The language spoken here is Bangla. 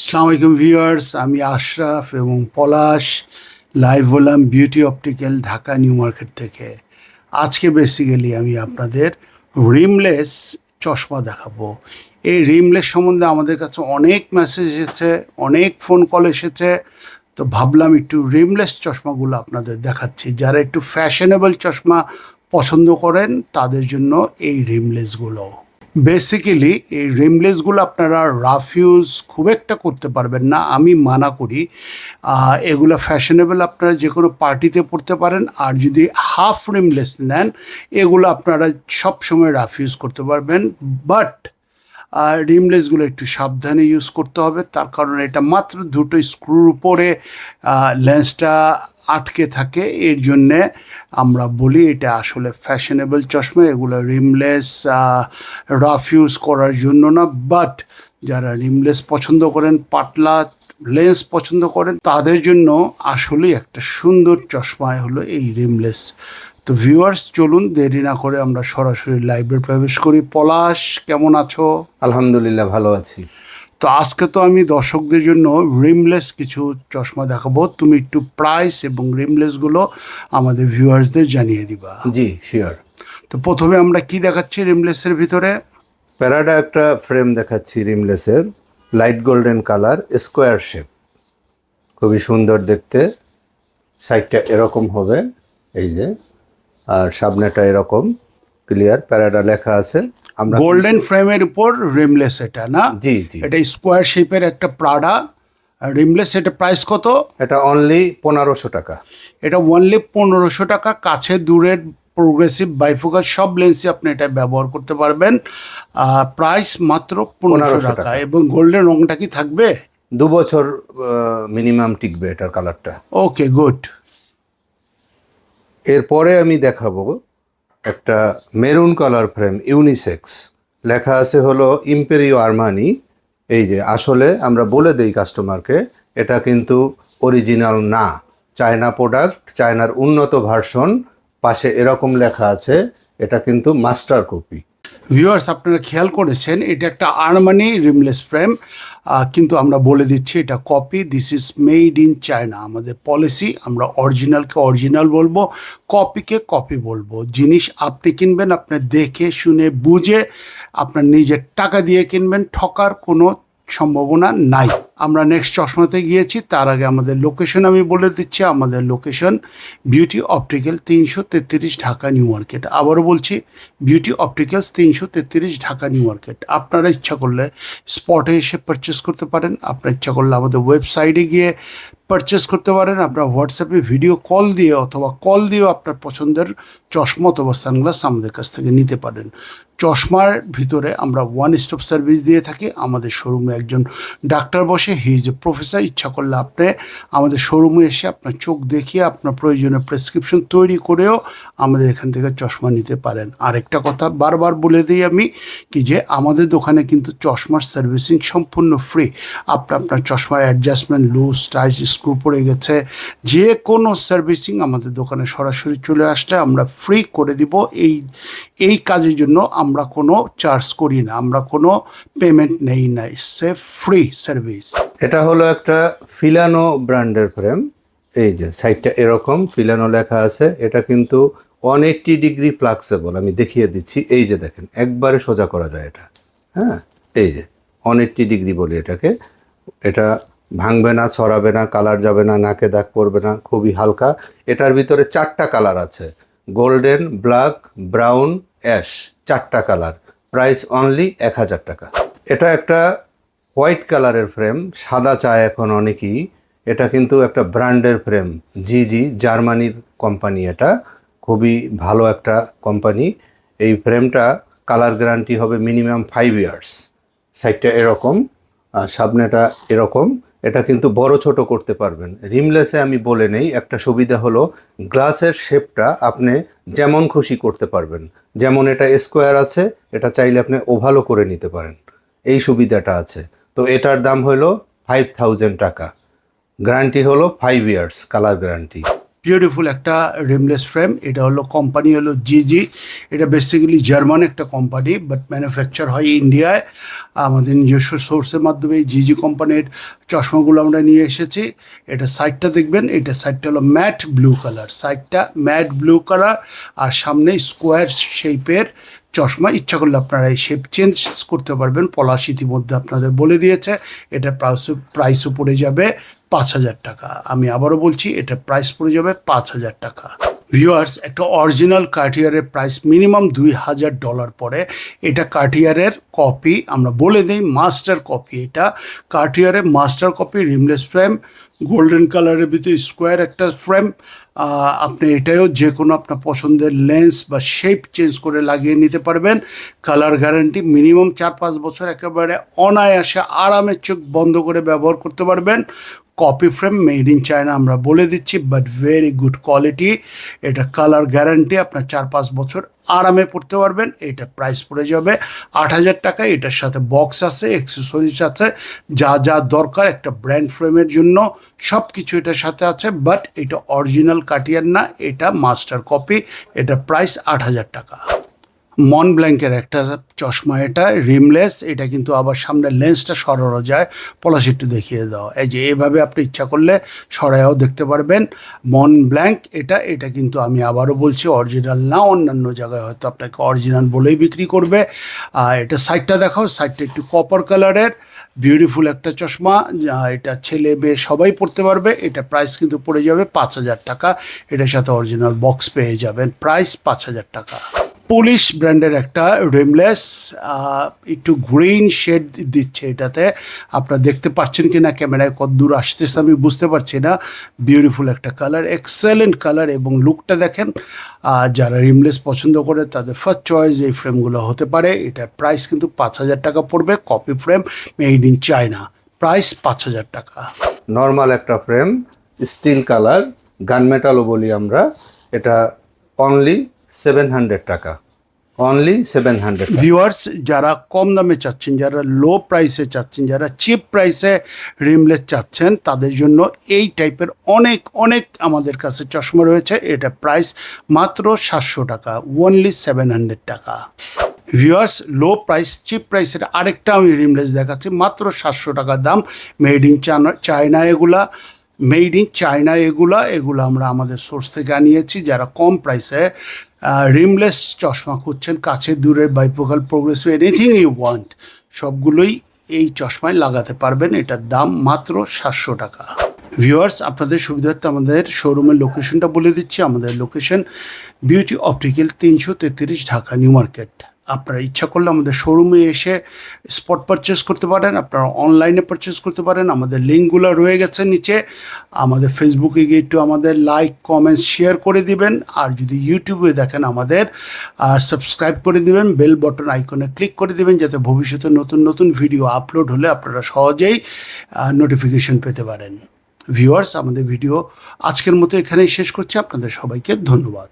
আসসালামু আলাইকুম ভিউয়ার্স, আমি আশরাফ এবং পলাশ, লাইভ হলাম beauty optical Dhaka new market থেকে। আজকে বেসিক্যালি আমি আপনাদের রিমলেস চশমা দেখাবো। এই রিমলেস সম্বন্ধে আমাদের কাছে অনেক মেসেজ এসেছে, অনেক ফোন কল এসেছে। তো ভাবলাম একটু রিমলেস চশমাগুলো আপনাদের দেখাচ্ছি। যারা একটু ফ্যাশনেবল চশমা পছন্দ করেন, তাদের জন্য এই রিমলেসগুলো। বেসিক্যালি এই রিমলেসগুলো আপনারা রাফ ইউজ খুব একটা করতে পারবেন না, আমি মানা করি। এগুলো ফ্যাশনেবল আপনারা যে কোনো পার্টিতে পড়তে পারেন, আর যদি হাফ রিমলেস নেন, এগুলো আপনারা সব সময় রাফ ইউজ করতে পারবেন। বাট আর রিমলেসগুলো একটু সাবধানে ইউজ করতে হবে। তার কারণ এটা মাত্র দুটো স্ক্রুর উপরে লেন্সটা আটকে থাকে। এর জন্যে আমরা বলি এটা আসলে ফ্যাশনেবল চশমা। এগুলো রিমলেস রাফ ইউজ করার জন্য না। বাট যারা রিমলেস পছন্দ করেন, পাতলা লেন্স পছন্দ করেন, তাদের জন্য আসলেই একটা সুন্দর চশমায় হলো এই রিমলেস। তো ভিউয়ার্স চলুন দেরি না করে আমরা সরাসরি লাইভে প্রবেশ করি। পলাশ কেমন আছো? আলহামদুলিল্লাহ ভালো আছি। তো আজকে তো আমি দর্শকদের জন্য রিমলেস কিছু চশমা দেখাবো। তুমি একটু প্রাইস এবং রিমলেসগুলো আমাদের ভিউয়ার্সদের জানিয়ে দিবা। জি শিওর তো প্রথমে আমরা কি দেখাচ্ছি রিমলেসের ভিতরে? প্যারাডা একটা ফ্রেম দেখাচ্ছি রিমলেসের light golden colour square shape খুবই সুন্দর দেখতে। সাইডটা এরকম হবে এই যে। আর সামনেটা এরকম ক্লিয়ার প্যারাডা লেখা আছে। আমরা গোল্ডেন ফ্রেমের উপর রিমলেস এটা না? জি জি। এটা স্কোয়ার শেপের একটা প্রাডা রিমলেস এটা প্রাইস কত? এটা অনলি পনেরোশো টাকা। এটা ওনলি পনেরোশো টাকা কাছে দূরের প্রোগ্রেসিভ বাইফোকাস সব লেন্সই আপনি এটা ব্যবহার করতে পারবেন। প্রাইস মাত্র পনেরোশো টাকা। এবং গোল্ডেন রংটা কি থাকবে? দু বছর মিনিমাম টিকবে এটার কালারটা ওকে গুড এরপরে আমি দেখাবো একটা মেরুন কালার ফ্রেম ইউনিসেক্স লেখা আছে হলো ইম্পেরিও আরমানি এই যে, আসলে আমরা বলে দেই কাস্টমারকে এটা কিন্তু অরিজিনাল না। চায়না প্রোডাক্ট চায়নার উন্নত ভার্সন পাশে এরকম লেখা আছে, এটা কিন্তু মাস্টার কপি ভিউয়ার্স আপনারা খেয়াল করেছেন, এটা একটা আর্মানি রিমলেস ফ্রেম কিন্তু আমরা বলে দিচ্ছি এটা copy this is made in China আমাদের পলিসি আমরা অরিজিনালকে অরিজিনাল বলব কপিকে কপি বলব। জিনিস আপনি কিনবেন, আপনি দেখে, শুনে, বুঝে, আপনার নিজের টাকা দিয়ে কিনবেন, ঠকার কোনো সম্ভাবনা নাই। আমরা নেক্সট চশমাতে গিয়েছি, তার আগে আমাদের লোকেশন আমি বলে দিচ্ছি, আমাদের লোকেশন বিউটি অপটিক্যাল তিনশো তেত্রিশ ঢাকা নিউ মার্কেট আবারও বলছি বিউটি অপটিক্যালস তিনশো তেত্রিশ ঢাকা নিউ মার্কেট আপনারা ইচ্ছা করলে স্পটে এসে পারচেস করতে পারেন। আপনার ইচ্ছা করলে আমাদের ওয়েবসাইটে গিয়ে পারচেস করতে পারেন। আপনার হোয়াটসঅ্যাপে ভিডিও কল দিয়ে অথবা কল দিয়েও আপনার পছন্দের চশমা অথবা সানগ্লাস আমাদের কাছ থেকে নিতে পারেন। চশমার ভিতরে আমরা ওয়ান স্টপ সার্ভিস দিয়ে থাকি। আমাদের শোরুমে একজন ডাক্তার বসে। হি ইজ এ প্রফেসর ইচ্ছা করলে আপনি আমাদের শোরুমে এসে আপনার চোখ দেখিয়ে আপনার প্রয়োজনীয় প্রেসক্রিপশন তৈরি করেও আমাদের এখান থেকে চশমা নিতে পারেন। আরেকটা কথা বারবার বলে দিই আমি কি যে আমাদের দোকানে কিন্তু চশমার সার্ভিসিং সম্পূর্ণ ফ্রি আপনার আপনার চশমার অ্যাডজাস্টমেন্ট লুজ টাইস স্ক্রু পড়ে গেছে। যে কোনো সার্ভিসিং আমাদের দোকানে সরাসরি চলে আসলে আমরা ফ্রি করে দিব। এই এই কাজের জন্য আমরা কোনো চার্জ করি না। আমরা কোনো পেমেন্ট নেই না। সে ফ্রি সার্ভিস এটা হলো একটা ফিলানো ব্র্যান্ডের ফ্রেম এই যে সাইডটা এরকম ফিলানো লেখা আছে। এটা কিন্তু ওয়ান এইট্টি ডিগ্রি ফ্লাক্সেবল আমি দেখিয়ে দিচ্ছি। এই যে দেখেন, একবারে সোজা করা যায় এটা। হ্যাঁ? এই যে ওয়ান এইট্টি ডিগ্রি বলি এটাকে। এটা ভাঙবে না, ছড়াবে না কালার যাবে না, নাকে দাগ পড়বে না, খুবই হালকা। এটার ভিতরে চারটা কালার আছে। গোল্ডেন ব্ল্যাক ব্রাউন অ্যাশ চারটা কালার প্রাইস অনলি এক হাজার টাকা। এটা একটা হোয়াইট কালারের ফ্রেম সাদা চায় এখন অনেকেই। এটা কিন্তু একটা ব্র্যান্ডের ফ্রেম জি জি জার্মানির কোম্পানি এটা। খুবই ভালো একটা কোম্পানি এই ফ্রেমটা কালার গ্যারান্টি হবে মিনিমাম ফাইভ ইয়ার্স সাইডটা এরকম, আর সামনেটা এরকম। এটা কিন্তু বড় ছোট করতে পারবেন। রিমলেসে আমি বলে নেই, একটা সুবিধা হলো গ্লাসের শেপটা আপনি যেমন খুশি করতে পারবেন। যেমন এটা স্কোয়ার আছে, এটা চাইলে আপনি ওভালও করে নিতে পারেন। এই সুবিধাটা আছে। তো এটার দাম হলো ফাইভ টাকা। গ্যারান্টি হলো five years colour guarantee beautiful একটা রিমলেস ফ্রেম এটা হলো কোম্পানি হলো জিজি এটা বেসিক্যালি জার্মান একটা কোম্পানি বাট ম্যানুফ্যাকচার হয় ইন্ডিয়ায় আমাদের নিজস্ব সোর্সের মাধ্যমে জিজি কোম্পানির চশমাগুলো আমরা নিয়ে এসেছি। এটা সাইডটা দেখবেন, এটা সাইডটা হলো ম্যাট ব্লু কালার সাইডটা ম্যাট ব্লু কালার আর সামনে স্কোয়ার শেপের চশমা। ইচ্ছা করলে আপনারা এই শেপ চেঞ্জ করতে পারবেন। পলাশ ইতিমধ্যে আপনাদের বলে দিয়েছে এটা প্রাইস প্রাইসও পড়ে যাবে। পাঁচ হাজার টাকা। আমি আবারও বলছি, এটা প্রাইস পড়ে যাবে পাঁচ হাজার টাকা। ভিউয়ার্স একটা অরিজিনাল কার্টিয়ারের প্রাইস মিনিমাম দুই হাজার ডলার পড়ে। এটা কার্টিয়ারের কপি আমরা বলে দিই মাস্টার কপি এটা। কার্টিয়ারের master copy rimless frame golden কালারের ভিতরে স্কোয়ার একটা ফ্রেম আপনি এটাও যে কোনো আপনার পছন্দের লেন্স বা শেপ চেঞ্জ করে লাগিয়ে নিতে পারবেন। কালার গ্যারান্টি মিনিমাম চার পাঁচ বছর একেবারে অনায়াসে আরামের চোখ বন্ধ করে ব্যবহার করতে পারবেন। Copy frame made in China আমরা বলে দিচ্ছি বাট ভেরি গুড কোয়ালিটি এটা কালার গ্যারান্টি আপনার চার পাঁচ বছর আরামে পড়তে পারবেন। এটা প্রাইস পড়ে যাবে আট হাজার টাকা। এটার সাথে বক্স আছে অ্যাক্সেসরিজ আছে, যা যা দরকার একটা ব্র্যান্ড ফ্রেমের জন্য সব কিছু এটার সাথে আছে। বাট এটা অরিজিনাল কাটিয়ার না, এটা মাস্টার কপি এটা প্রাইস আট হাজার টাকা। মন ব্ল্যাঙ্কের একটা চশমা এটা, রিমলেস, এটা কিন্তু আবার সামনে লেন্সটা সরানো যায়। পলাশ একটু দেখিয়ে দাও। এই যে এভাবে আপনি ইচ্ছা করলে সরাইও দেখতে পারবেন। মন ব্ল্যাঙ্ক, এটা এটা কিন্তু আমি আবারও বলছি, অরিজিনাল না, অন্যান্য জায়গায় হয়তো আপনাকে অরিজিনাল বলেই বিক্রি করবে। আর এটা সাইডটা দেখাও, সাইডটা একটু কপার কালারের বিউটিফুল একটা চশমা এটা ছেলে মেয়ে সবাই পড়তে পারবে। এটা প্রাইস কিন্তু পড়ে যাবে পাঁচ হাজার টাকা। এটার সাথে অরিজিনাল বক্স পেয়ে যাবেন। প্রাইস পাঁচ হাজার টাকা। পুলিশ ব্র্যান্ডের একটা রিমলেস একটু গ্রিন শেড দিচ্ছে এটাতে। আপনারা দেখতে পাচ্ছেন কি না ক্যামেরায়, কত দূর আসতেছে আমি বুঝতে পারছি না। বিউটিফুল একটা কালার এক্সেলেন্ট কালার এবং লুকটা দেখেন যারা রিমলেস পছন্দ করে তাদের ফার্স্ট চয়েস এই ফ্রেমগুলো হতে পারে। এটার প্রাইস কিন্তু পাঁচ হাজার টাকা পড়বে copy frame made in China price পাঁচ হাজার টাকা। নর্মাল একটা ফ্রেম স্টিল কালার গান মেটালও বলি আমরা। এটা অনলি সেভেন হান্ড্রেড টাকা। অনলি সেভেন হান্ড্রেড ভিউয়ার্স যারা কম দামে চাচ্ছেন, যারা লো প্রাইসে চাচ্ছেন, যারা চিপ প্রাইসে রিমলেস চাচ্ছেন, তাদের জন্য এই টাইপের অনেক অনেক আমাদের কাছে চশমা রয়েছে। এটা প্রাইস মাত্র সাতশো টাকা ওনলি সেভেন হান্ড্রেড টাকা। ভিউয়ার্স লো প্রাইস চিপ প্রাইসের আরেকটা আমি রিমলেস দেখাচ্ছি, মাত্র সাতশো টাকা দাম। মেড ইন চায়না এগুলা মেড ইন চায়না এগুলা, এগুলো আমরা আমাদের সোর্স থেকে আনিয়েছি। যারা কম প্রাইসে রিমলেস চশমা খুঁজছেন, কাছে দূরে bifocal progressive anything you want সবগুলোই এই চশমায় লাগাতে পারবেন, এটার দাম মাত্র সাতশো টাকা। ভিউয়ার্স আপনাদের সুবিধার্থে আমাদের শোরুমের লোকেশনটা বলে দিচ্ছি। আমাদের লোকেশন বিউটি অপটিক্যাল তিনশো তেত্রিশ ঢাকা নিউ মার্কেট আপনারা ইচ্ছা করলে আমাদের শোরুমে এসে স্পট পারচেস করতে পারেন, আপনারা অনলাইনে পারচেস করতে পারেন। আমাদের লিঙ্কগুলো রয়ে গেছে নিচে। আমাদের ফেসবুকে গিয়ে একটু আমাদের লাইক কমেন্টস শেয়ার করে দিবেন। আর যদি ইউটিউবে দেখেন আমাদের সাবস্ক্রাইব করে দিবেন বেল বটন আইকনে ক্লিক করে দিবেন যাতে ভবিষ্যতে নতুন নতুন ভিডিও আপলোড হলে আপনারা সহজেই নোটিফিকেশন পেতে পারেন। ভিউয়ার্স আমাদের ভিডিও আজকের মতো এখানেই শেষ করছি। আপনাদের সবাইকে ধন্যবাদ।